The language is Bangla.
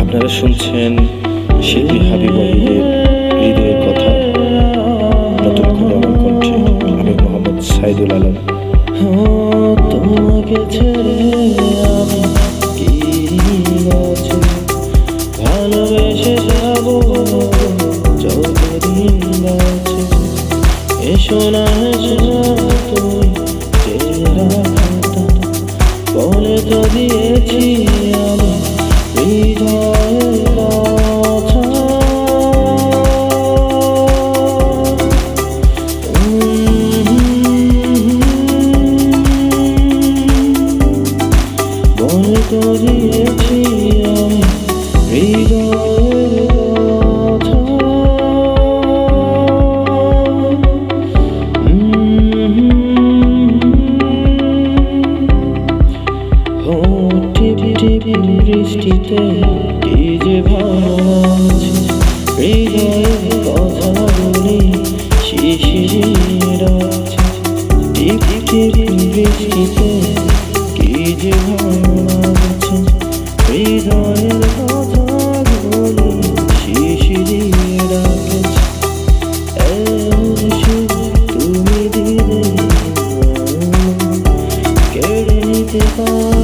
আপনারা শুনছেন শিল্পী হাবিব ওয়াহিদের হৃদয়ের কথা। নতুন করে আমার কণ্ঠে আমি মোহাম্মদ সাইদুল আলম। তোমাকে ছেড়ে আমি কি যাব যতদিন বাঁচি এসো না, এসো You. দৃষ্টিতে কি যে ভালো লাগছে হৃদয়ে কথা বলি শিশিরিয়ে রাখছে টিপ টিপ বৃষ্টিতে কি যে ভালো লাগছে হৃদয়ের কথা বলি শিশিরিয়ে রাখছে তুমি দিলে কেড়ে নিতে পারো।